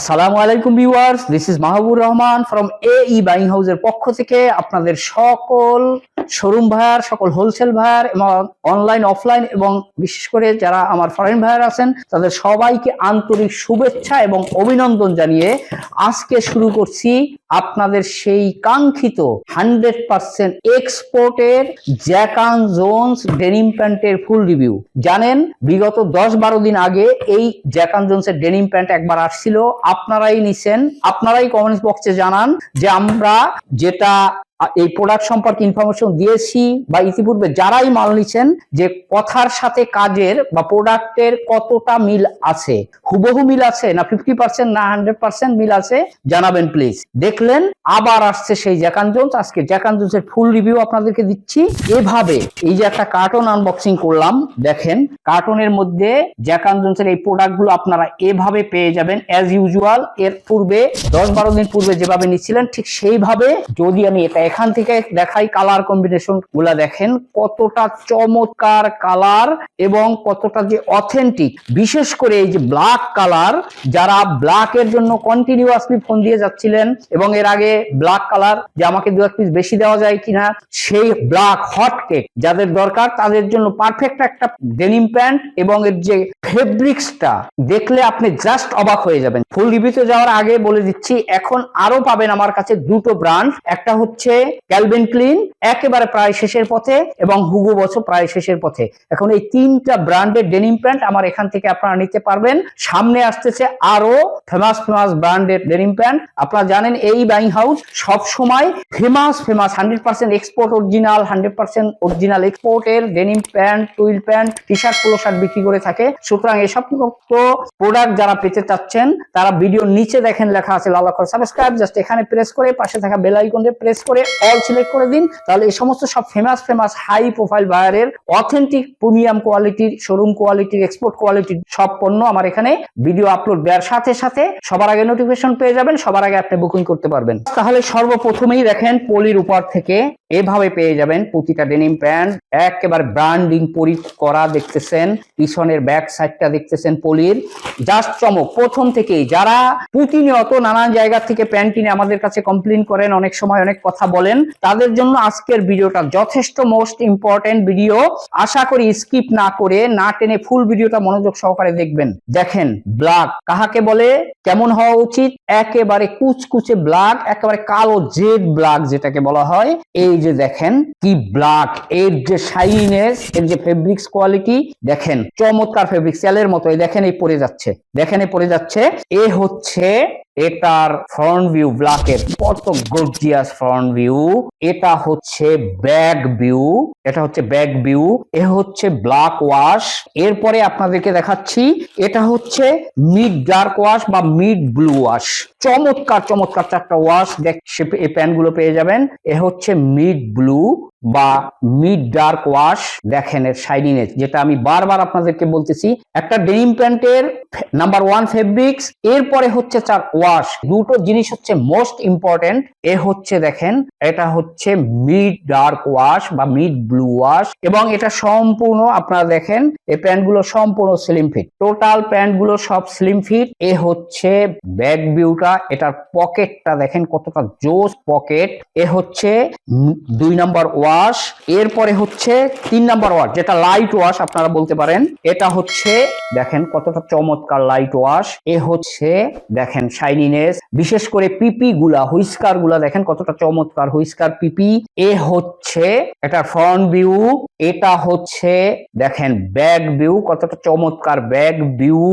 আসসালামু আলাইকুম viewers this is Mahbub Rahman from A E buying হাউসের পক্ষ থেকে আপনাদের সকল শোরুম ভাইয়ার, সকল হোলসেল ভাইয়ার এবং অনলাইন অফলাইন এবং বিশেষ করে যারা আমার ফরেন ভাইয়ার আছেন, তাদের সবাইকে আন্তরিক শুভেচ্ছা এবং অভিনন্দন জানিয়ে আজকে শুরু করছি আপনাদের সেই কাঙ্ক্ষিত হান্ড্রেড পার্সেন্ট এক্সপোর্টের জ্যাকান জোন্স ডেনিম প্যান্টের ফুল রিভিউ জানেন, বিগত দশ বারো দিন আগে এই জ্যাকান জোন্সের ডেনিম প্যান্ট একবার আসছিল আপনারাই নিছেন আপনারাই কমেন্টস বক্সে জানান যে আমরা যেটা এই প্রোডাক্ট সম্পর্কে ইনফরমেশন দিয়েছি বা ইতিপূর্বে যারাই মাল নিচ্ছেন যে কথার সাথে কাজের বা প্রোডাক্টের কতটা মিল আছে, হুবহু মিল আছে না ফিফটি পার্সেন্ট না হান্ড্রেড পার্সেন্ট মিল আছে, জানাবেন প্লিজ দেখলেন, আবার আসছে সেই জ্যাকান আজকে জ্যাকান জোন্সের ফুল রিভিউ আপনাদেরকে দিচ্ছি। এভাবে এই যে একটা কার্টন আনবক্সিং করলাম, দেখেন কার্টনের মধ্যে জ্যাকান জোন্সের এই প্রোডাক্টগুলো আপনারা এভাবে পেয়ে যাবেন অ্যাজ ইউজুয়াল এর পূর্বে, দশ বারো দিন পূর্বে যেভাবে নিচ্ছিলেন, ঠিক সেইভাবে যদি আমি এটা এখান থেকে দেখাই কালার কম্বিনেশনগুলা দেখেন, কতটা চমৎকার কালার এবং কতটা যে অথেন্টিক বিশেষ করে এই যে ব্ল্যাক কালার যারা ব্ল্যাক এর জন্য কন্টিনিউয়াসলি ফোন দিয়ে যাচ্ছিলেন এবং এর আগে ব্ল্যাক কালার যে আমাকে দু এক পিস বেশি দেওয়া যায় কিনা, সেই ব্ল্যাক হট কেক যাদের দরকার, তাদের জন্য পারফেক্ট একটা ডেনিম প্যান্ট এবং এর যে ফেব্রিক্সটা দেখলে আপনি জাস্ট অবাক হয়ে যাবেন। ফুল রিভিউতে যাওয়ার আগে বলে দিচ্ছি, এখন আরও পাবেন আমার কাছে দুটো ব্র্যান্ড একটা হচ্ছে ক্যালভিন ক্লিন, একেবারে প্রায় শেষের পথে এবং হুগো বছর প্রায় শেষের পথে। এখন এই তিনটা ব্র্যান্ডের ডেনিম প্যান্ট আমার এখান থেকে আপনারা নিতে পারবেন। সামনে আসতেছে আরও ফেমাস ফেমাস ব্র্যান্ডের ডেনিম প্যান্ট। আপনারা জানেন এই বাইং হাউস সব সময় famous famous hundred percent export original hundred percent original এক্সপোর্টের denim pant twill pant T shirt polo shirt বিক্রি করে থাকে। সুতরাং এসব প্রোডাক্ট যারা পেতে চাচ্ছেন, তারা ভিডিওর নিচে দেখেন লেখা আছে লাল করে সাবস্ক্রাইব জাস্ট এখানে প্রেস করে, পাশে থাকা বেল আইকনে প্রেস করে অল সিলেক্ট করে দিন। তাহলে এই সমস্ত সব ফেমাস ফেমাস হাই প্রোফাইল বায়ারের অথেন্টিক প্রিমিয়াম কোয়ালিটির শোরুম কোয়ালিটির এক্সপোর্ট কোয়ালিটির সব পণ্য আমার এখানে ভিডিও আপলোড দেওয়ার সাথে সাথে সবার আগে নোটিফিকেশন পেয়ে যাবেন, সবার আগে আপনি বুকিং করতে পারবেন। তাহলে সর্বপ্রথমেই দেখেন পলির উপর থেকে এভাবে পেয়ে যাবেন প্রতিটা ডেনিম প্যান্ট একেবারে ব্র্যান্ডিং পরি করা দেখতেছেন, পিছনের ব্যাক সাইডটা দেখতেছেন পলির। জাস্ট চমক, প্রথম থেকেই যারা প্রতিনিয়ত নানান জায়গা থেকে প্যান্ট কিনে আমাদের কাছে কমপ্লেন করেন, অনেক সময় অনেক কথা বলেন, তাদের জন্য আজকের ভিডিওটা যথেষ্ট মোস্ট ইম্পর্টেন্ট ভিডিও আশা করি স্কিপ না করে, না টেনে ফুল ভিডিওটা মনোযোগ সহকারে দেখবেন। দেখেন ব্ল্যাক কাহাকে বলে? কেমন হওয়া উচিত? একেবারে কুচকুচে ব্ল্যাক একেবারে কালো জেড ব্ল্যাক যেটাকে বলা হয়। এই যে দেখেন, কি ব্ল্যাক এর যে শাইনেস এর যে ফেব্রিক্স কোয়ালিটি দেখেন, চমৎকার ফেব্রিক সেলের মতো এই দেখেন এই পরে যাচ্ছে, দেখেন এই পরে যাচ্ছে, এ হচ্ছে এটার ফ্রন্ট ভিউ ব্ল্যাকের কত গর্জিয়াস ফ্রন্ট ভিউ এটা হচ্ছে ব্যাক ভিউ এটা হচ্ছে ব্যাক ভিউ এ হচ্ছে ব্ল্যাক ওয়াশ এরপরে আপনাদেরকে দেখাচ্ছি, এটা হচ্ছে মিড ডার্ক ওয়াশ বা মিড ব্লু ওয়াশ চমৎকার চমৎকার চারটা ওয়াশ দেখ এই প্যান্টগুলো পেয়ে যাবেন। এ হচ্ছে মিড ব্লু বা মিড ডার্ক ওয়াশ দেখেন এর শাইনিনেস যেটা আমি বারবার আপনাদেরকে বলতেছি, একটা ডেনিম প্যান্টের নাম্বার ওয়ান ফেব্রিক্স এরপরে হচ্ছে চার ওয়াশ দুটো জিনিস হচ্ছে মোস্ট ইম্পর্টেন্ট এ হচ্ছে দেখেন, এটা হচ্ছে মিড ডার্ক ওয়াশ বা মিড ব্লু ওয়াশ এবং এটা সম্পূর্ণ আপনারা দেখেন এই প্যান্টগুলো সম্পূর্ণ স্লিম ফিট টোটাল প্যান্টগুলো সব স্লিম ফিট এ হচ্ছে ব্যাক ভিউটা এটার পকেটটা দেখেন কতটা জোস পকেট এ হচ্ছে দুই নাম্বার ওয়াশ এরপরে হচ্ছে তিন নাম্বার ওয়াশ যেটা লাইট ওয়াশ আপনারা বলতে পারেন, এটা হচ্ছে, দেখেন কতটা চমৎকার লাইট ওয়াশ এ হচ্ছে, দেখেন শাইনিনেস বিশেষ করে পিপি গুলা হুইস্কারগুলা দেখেন কতটা চমৎকার হুইস্কার পিপি, এ হচ্ছে, এটা ফ্রন্ট ভিউ এটা হচ্ছে, দেখেন ব্যাক ভিউ কতটা চমৎকার ব্যাক ভিউ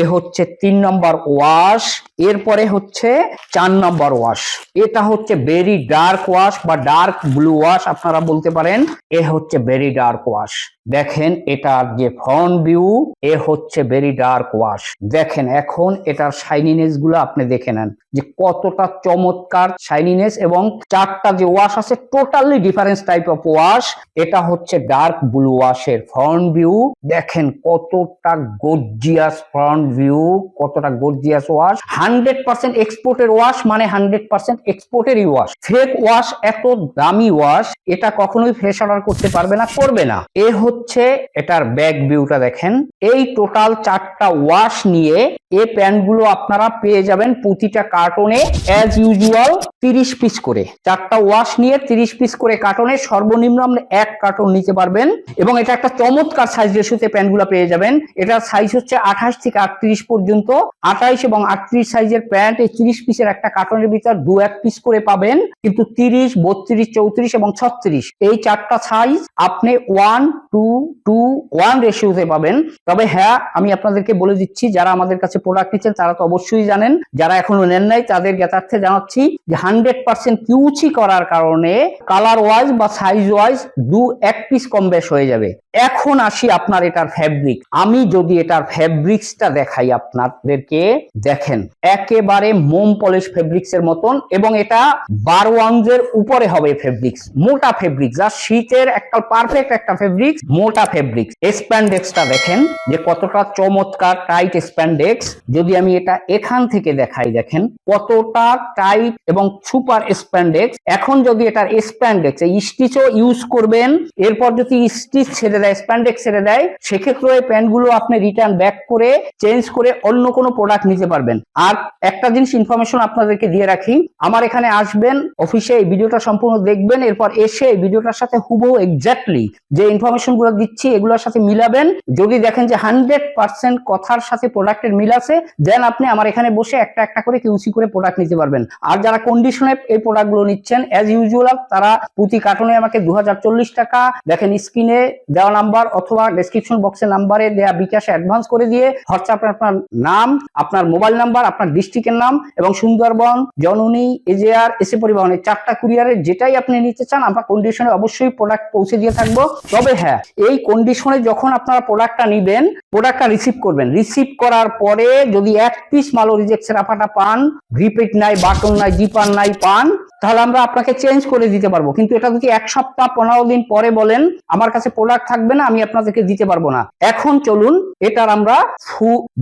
এ হচ্ছে তিন নম্বর ওয়াশ এরপরে হচ্ছে চার নম্বর ওয়াশ এটা হচ্ছে ভেরি ডার্ক ওয়াশ বা ডার্ক ব্লু ওয়াশ আপনারা বলতে পারেন, এ হচ্ছে ভেরি ডার্ক ওয়াশ দেখেন এটার যে ফ্রন্ট ভিউ এ হচ্ছে ভেরি ডার্ক ওয়াশ দেখেন এখন এটার শাইনিনেসগুলো আপনি দেখে নেন, যে কতটা চমৎকার শাইনিনেস এবং চারটা যে ওয়াশ আছে totally difference type of wash এটা হচ্ছে ডার্ক ব্লু ওয়াশের ফ্রন্ট ভিউ দেখেন কতটা গর্জিয়াস ফ্রন্ট ভিউ কতটা গর্জিয়াস ওয়াশ হান্ড্রেড পার্সেন্ট এক্সপোর্টের ওয়াশ মানে হান্ড্রেড পার্সেন্ট এক্সপোর্টেরই ওয়াশ ফেক ওয়াশ এত দামি ওয়াশ এটা কখনোই ফ্রেশ অর্ডার করতে পারবে না, করবে না। এ হচ্ছে এটার ব্যাক ভিউটা দেখেন। এই টোটাল চারটা ওয়াশ নিয়ে এই প্যান্টগুলো আপনারা পেয়ে যাবেন প্রতিটা কার্টনে অ্যাজ ইউজুয়াল তিরিশ পিস করে। চারটা ওয়াশ নিয়ে তিরিশ পিস করে কার্টনে সর্বনিম্ন আপনি এক কার্টন নিতে পারবেন এবং এটা একটা চমৎকার সাইজ রেশিওতে প্যান্টগুলো পেয়ে যাবেন। এটার সাইজ হচ্ছে আঠাশ থেকে আটত্রিশ পর্যন্ত। আঠাইশ এবং আটত্রিশ সাইজের প্যান্ট এই তিরিশ পিসের একটা কার্টনের ভিতর দু এক পিস করে পাবেন। কিন্তু তিরিশ, বত্রিশ, চৌত্রিশ এবং ছত্রিশ এই চারটা সাইজ আপনি ওয়ান টু টু ওয়ান রেশিওতে পাবেন। তবে হ্যাঁ আমি আপনাদেরকে বলে দিচ্ছি, যারা আমাদের কাছে প্রোডাক্ট নিচ্ছেন, তারা তো অবশ্যই জানেন। যারা এখনও নেন নাই, তাদের জ্ঞাতার্থে জানাচ্ছি যে হান্ড্রেড পার্সেন্ট কিউচি করার কারণে কালার ওয়াইজ বা সাইজ ওয়াইজ দু এক পিস কম বেশ হয়ে যাবে। এখন আসি আপনার এটার ফ্যাব্রিক আমি যদি এটার ফ্যাব্রিক্সটা দেখাই আপনাদেরকে, দেখেন, একেবারে মোম পলিশ ফেব্রিক্স এর মতন এবং এটা বারো আউন্সের উপরে হবে ফেব্রিক্স মোটা ফেব্রিক্স যা শীতের একটা পারফেক্ট একটা ফেব্রিক্স মোটা ফেব্রিক্স স্প্যান্ডেক্সটা দেখেন যে কতটা চমৎকার টাইট স্প্যান্ডেক্স যদি আমি এটা এখান থেকে দেখাই, দেখেন কতটা টাইট এবং সুপার স্প্যান্ডেক্স এখন যদি এটার স্প্যান্ডেক্স এই স্টিচও ইউজ করবেন, এরপর যদি স্টিচ ছেড়ে দেয় স্প্যান্ডেক্স ছেড়ে দেয়, সেক্ষেত্রে প্যান্টগুলো আপনি রিটার্ন ব্যাক করে চেঞ্জ করে অন্য কোনো প্রোডাক্ট নিতে পারবেন। আর একটা জিনিস ইনফরমেশন আপনাদেরকে দিয়ে রাখি, আমার এখানে আসবেন অফিসে এই ভিডিওটা সম্পূর্ণ দেখবেন, এরপর এসে এই ভিডিওটার সাথে হুবহু এক্স্যাক্টলি যে ইনফরমেশন গুলো দিচ্ছি, এগুলোর সাথে মিলাবেন। যদি দেখেন যে হান্ড্রেড পার্সেন্ট কথার সাথে প্রোডাক্টের মিল আছে দেন আপনি আমার এখানে বসে একটা একটা করে কিউসি করে প্রোডাক্ট নিতে পারবেন। আর যারা কন্ডিশনে এই প্রোডাক্টগুলো নিচ্ছেন অ্যাজ ইউজুয়াল তারা প্রতি কার্টনে আমাকে দু হাজার চল্লিশ টাকা, দেখেন স্ক্রিনে দেওয়া নাম্বার অথবা ডেসক্রিপশন বক্সের নাম্বারে দেওয়া বিকাশে অ্যাডভান্স করে দিয়ে হোয়াটসঅ্যাপে আপনার নাম, আপনার মোবাইল নাম্বার আপনার ডিস্ট্রিক্টের নাম এবং সুন্দরবন, জননী, এজেআর এসে পরিবহনের চারটা কুরিয়ারের যেটাই আপনি নিতে চান, আমরা কন্ডিশনে অবশ্যই প্রোডাক্ট পৌঁছে দিয়ে থাকব। তবে হ্যাঁ এই কন্ডিশনে যখন আপনারা প্রোডাক্টটা নিবেন প্রোডাক্টটা রিসিভ করবেন। রিসিভ করার পরে যদি এক পিস মালও রিজেক্ট সেরাফাটা পান রিপিট নাই বাটন নাই জিপার নাই পান, তাহলে আমরা আপনাকে চেঞ্জ করে দিতে পারব। কিন্তু এটা যদি এক সপ্তাহ, পনেরো দিন পরে বলেন, আমার কাছে প্রোডাক্ট থাকবে না, আমি আপনাদেরকে দিতে পারব না। এখন চলুন, এটার আমরা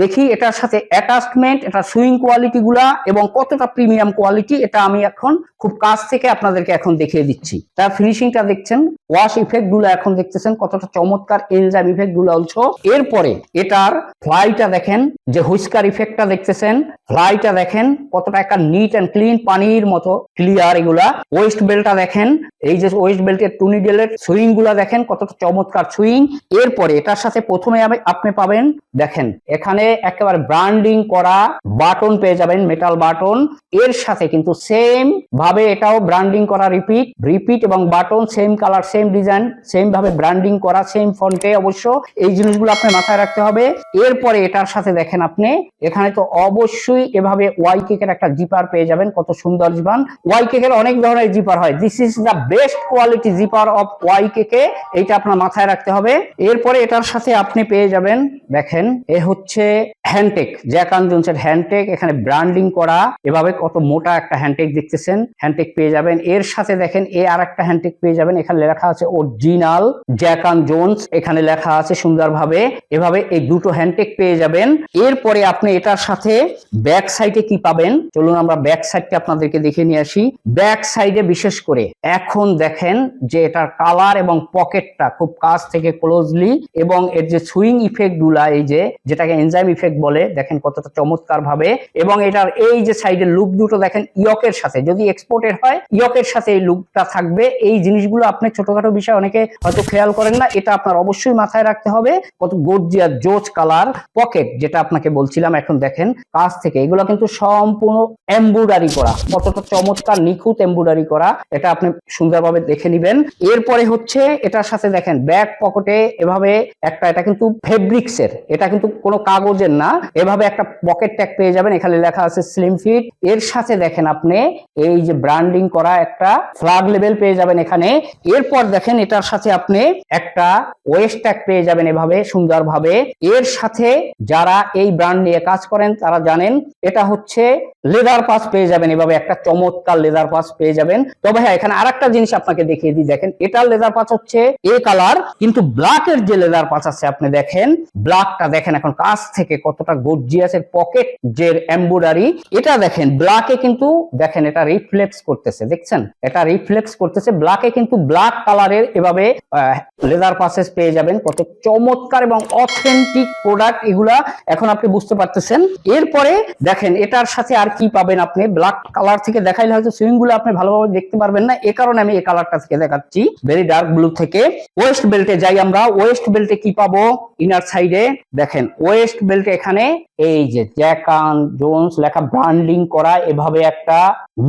দেখি এটার সাথে অ্যাটাচমেন্ট এটা সুইং কোয়ালিটি গুলা এবং কতটা প্রিমিয়াম কোয়ালিটি এটা আমি এখন খুব কাছ থেকে আপনাদেরকে এখন দেখিয়ে দিচ্ছি। তার ফিনিশিংটা দেখছেন ওয়াশ ইফেক্টগুলো এখন দেখতেছেন কতটা চমৎকার এনজাইম ইফেক্টগুলো অলছো এরপরে এটার ফ্লাইটা দেখেন, যে হুইস্কার ইফেক্টটা দেখতেছেন ফ্লাইটা দেখেন, কতটা একটা নিট অ্যান্ড ক্লিন পানির মতো ক্লিয়ার এগুলা। ওয়েস্ট বেল্টটা দেখেন, এই যে ওয়েস্ট বেল্টের টুনি ডেলের সুইংগুলা দেখেন, কতটা চমৎকার সুইং এরপরে এটার সাথে প্রথমে আপনি পাবেন, দেখেন, এখানে একেবারে ব্র্যান্ডিং করা বাটন পেয়ে যাবেন মেটাল বাটন এর সাথে কিন্তু সেম ভাবে এটাও ব্র্যান্ডিং করা রিপিট রিপিট এবং button same colour same design same ভাবে ব্র্যান্ডিং করা সেম ফন্টে অবশ্য এই জিনিসগুলো আপনি মাথায় রাখতে হবে। এরপরে এটার সাথে দেখেন আপনি, এখানে তো অবশ্যই এভাবে ওয়াই কেকের একটা জিপার পেয়ে যাবেন, কত সুন্দর জিপান ওয়াই কেকের অনেক ধরনের জিপার হয়। This is the best quality zipper of Y K K এইটা আপনার মাথায় রাখতে হবে। এরপরে এটার সাথে আপনি পেয়ে যাবেন, দেখেন, এ হচ্ছে হ্যান্ডটেক জ্যাকান জোনসের হ্যান্ডটেক এখানে ব্র্যান্ডিং করা, এভাবে কত মোটা একটা হ্যান্ডটেক দেখতেছেন হ্যান্ডটেক পেয়ে যাবেন। এর সাথে দেখেন, এ আর একটা হ্যান্ডটেক পেয়ে যাবেন। এখানে লেখা আছে অরিজিনাল জ্যাকান জোনস, এখানে লেখা আছে সুন্দরভাবে, এভাবে এই দুটো হ্যান্ডটেক পেয়ে যাবেন। এরপরে আপনি এটার সাথে ব্যাক সাইডে কি পাবেন? চলুন আমরা ব্যাক সাইডটা আপনাদেরকে দেখে নিয়ে আসি। ব্যাক সাইডে বিশেষ করে, এখন দেখেন যে এটার কালার এবং পকেটটা খুব কাছ থেকে ক্লোজলি এবং এর যে সুইং ইফেক্টগুলা এই যে, যেটাকে এনজাইম ইফেক্ট বলে, দেখেন কতটা চমৎকার ভাবে এবং এটার এই যে সাইডের লুক দুটো দেখেন ইয়কের সাথে, যদি এক্সপোর্টের হয়, ইয়কের সাথে এই লুকটা থাকবে। এই জিনিসগুলো আপনি ছোটখাটো বিষয় অনেকে হয়তো খেয়াল করেন না, এটা আপনার অবশ্যই মাথায় রাখতে হবে। কত গর্জিয়া জোচ কালার পকেট, যেটা আপনাকে বলছিলাম, এখন দেখেন কাছ থেকে। এগুলো কিন্তু সম্পূর্ণ এমব্রয়ডারি করা। কতটা চমৎকার, নিখুঁত এমব্রয়ডারি করা। এটা আপনি সুন্দরভাবে দেখে নিবেন। এরপরে হচ্ছে, এটার সাথে দেখেন ব্যাক পকেটে এভাবে একটা, এটা কিন্তু ফেব্রিক্স এর এটা কিন্তু কোনো কাগজের না। এভাবে একটা পকেট ট্যাগ পেয়ে যাবেন। এখানে লেখা আছে স্লিম ফিট এর সাথে দেখেন আপনি, এই যে ব্র্যান্ডিং করা একটা ফ্ল্যাগ লেভেল পেয়ে যাবেন এখানে। এরপর দেখেন, এটার সাথে আপনি একটা ওয়েস্ট ট্যাগ পেয়ে যাবেন এভাবে সুন্দরভাবে। এর সাথে যারা এই ব্র্যান্ড নিয়ে কাজ করেন, তারা জানেন এটা হচ্ছে লেদার পাস পেয়ে যাবেন, এভাবে একটা চমৎকার লেদার পাস পেয়ে যাবেন। তবে হ্যাঁ এখানে আরেকটা জিনিস আপনাকে দেখিয়ে দিই, দেখেন, এটার লেদার পাস হচ্ছে এ কালার, কিন্তু ব্ল্যাকের যে লেদার পাস আছে, আপনি দেখেন, ব্ল্যাকটা দেখেন এখন কাছ থেকে কতটা গর্জিয়াসের পকেট যে এমব্রয়ডারি, এটা দেখেন, ব্ল্যাকে কিন্তু দেখেন, এটা রিফ্লেক্স করতেছে, দেখছেন? এটা রিফ্লেক্স করতেছে, ব্ল্যাকে কিন্তু ব্ল্যাক কালারের এভাবে লেদার পাসেস পেয়ে যাবেন, কত চমৎকার এবং অথেন্টিক প্রোডাক্ট এগুলা, এখন আপনি বুঝতে পারতেছেন। এরপরে দেখেন, এটার সাথে আর কি পাবেন আপনি? ব্ল্যাক কালার থেকে দেখাইলে হয়তো সুইংগুলো আপনি ভালোভাবে দেখতে পারবেন না। এ কারণে আমি এই কালারটা থেকে দেখাচ্ছি। ভেরি ডার্ক ব্লু থেকে। ওয়েস্ট বেল্টে যাই আমরা। ওয়েস্ট বেল্টে কি পাবো? ইনার সাইডে দেখেন ওয়েস্ট বেল্টে এখানে এই যে জ্যাকান জোন্স লেখা ব্র্যান্ডিং করা, এভাবে একটা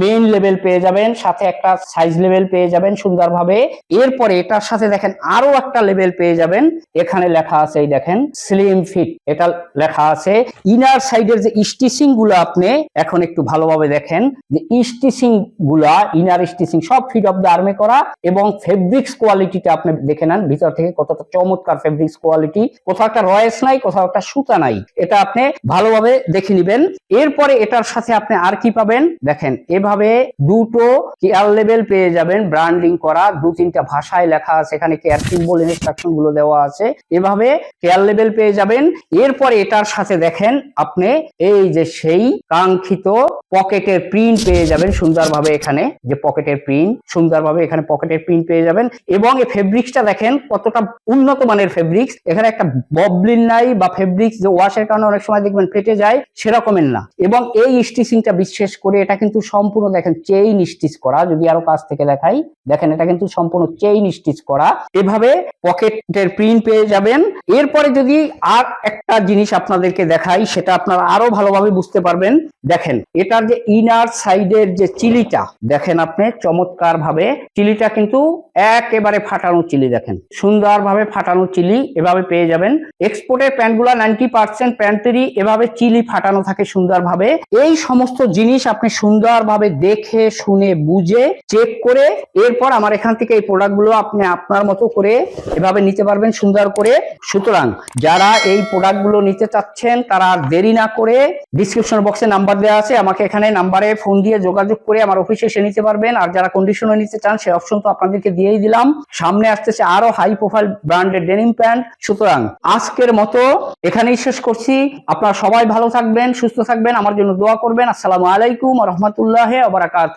মেইন লেভেল পেয়ে যাবেন, সাথে একটা সাইজ লেভেল পেয়ে যাবেন সুন্দরভাবে। এরপরে এটার সাথে দেখেন আরও একটা লেভেল পেয়ে যাবেন। এখানে লেখা আছে এই দেখেন স্লিম ফিট এটা লেখা আছে। ইনার সাইডের যে স্টিচিংগুলো আপনি এখন একটু ভালোভাবে দেখেন যে স্টিচিংগুলা ইনার স্টিচিং সব ফিট অফ দ্য আর্মি করা এবং ফেব্রিক্স কোয়ালিটিটা আপনি দেখে নেন। ভিতর থেকে কতটা চমৎকার ফেব্রিক্স কোয়ালিটি কোথাও একটা রয়েস নাই, কোথাও একটা সুতা নাই। এটা আপনি ভালোভাবে দেখে নিবেন। এরপরে এটার সাথে আপনি আর কি পাবেন? দেখেন, এভাবে দুটো কেয়ার লেভেল পেয়ে যাবেন ব্র্যান্ডিং করা। দু তিনটা ভাষায় লেখা আছে, এখানে কেয়ার সিম্বল ইনস্ট্রাকশনগুলো দেওয়া আছে। এভাবে কেয়ার লেভেল পেয়ে যাবেন। এরপরে এটার সাথে দেখেন, আপনি এই যে সেই কাঙ্ক্ষিত পকেটের প্রিন্ট পেয়ে যাবেন সুন্দরভাবে এখানে, যে পকেটের প্রিন্ট সুন্দরভাবে এখানে পকেটের প্রিন্ট পেয়ে যাবেন। এবং এই ফেব্রিক্সটা দেখেন কতটা উন্নত মানের ফেব্রিক্স এখানে একটা ববলিন নাই বা ফেব্রিক্স যে ওয়াশের কারণে অনেক সময় দেখবেন ফেটে যায়, সেরকমের না। এবং এই স্টিচিংটা বিশেষ করে এটা কিন্তু সম্পূর্ণ দেখেন চেইন স্টিচ করা। যদি আরও কাছ থেকে দেখাই, দেখেন এটা কিন্তু সম্পূর্ণ চেইন স্টিচ করা। এভাবে পকেটের প্রিন্ট পেয়ে যাবেন। এরপরে যদি আর একটা জিনিস আপনাদেরকে দেখাই, সেটা আপনারা আরও ভালোভাবে বুঝতে পারবেন। দেখেন এটার যে ইনার সাইডের যে চিলিটা, দেখেন আপনি চমৎকার ভাবে চিলিটা কিন্তু একেবারে ফাটানো চিলি দেখেন। সুন্দরভাবে ফাটানো চিলি এভাবে পেয়ে যাবেন। এক্সপোর্টের প্যান্টগুলো নাইনটি পার্সেন্ট প্যান্টেরই এভাবে চিলি ফাটানো থাকে সুন্দরভাবে। এই সমস্ত জিনিস আপনি সুন্দরভাবে দেখে, শুনে, বুঝে চেক করে এরপর আমার এখান থেকে এই প্রোডাক্টগুলো আপনি আপনার মতো করে এভাবে নিতে পারবেন সুন্দর করে। সুতরাং যারা এই প্রোডাক্টগুলো নিতে চাচ্ছেন, তারা দেরি না করে ডিসক্রিপশন বক্সে নাম্বার দেওয়া আছে, আমাকে এখানে নাম্বারে ফোন দিয়ে যোগাযোগ করে আমার অফিসে এসে নিতে পারবেন। আর যারা কন্ডিশনে নিতে চান সেই অপশন তো আপনাদেরকে দিয়েই দিলাম। সামনে আসতেছে আরও হাই প্রোফাইল ব্র্যান্ডের ডেনিম প্যান্ট সুতরাং আজকের মতো এখানেই শেষ করছি। আপনারা সবাই ভালো থাকবেন, সুস্থ থাকবেন, আমার জন্য দোয়া করবেন। আসসালামু আলাইকুম রহমতুল্লাহ আবরাকাত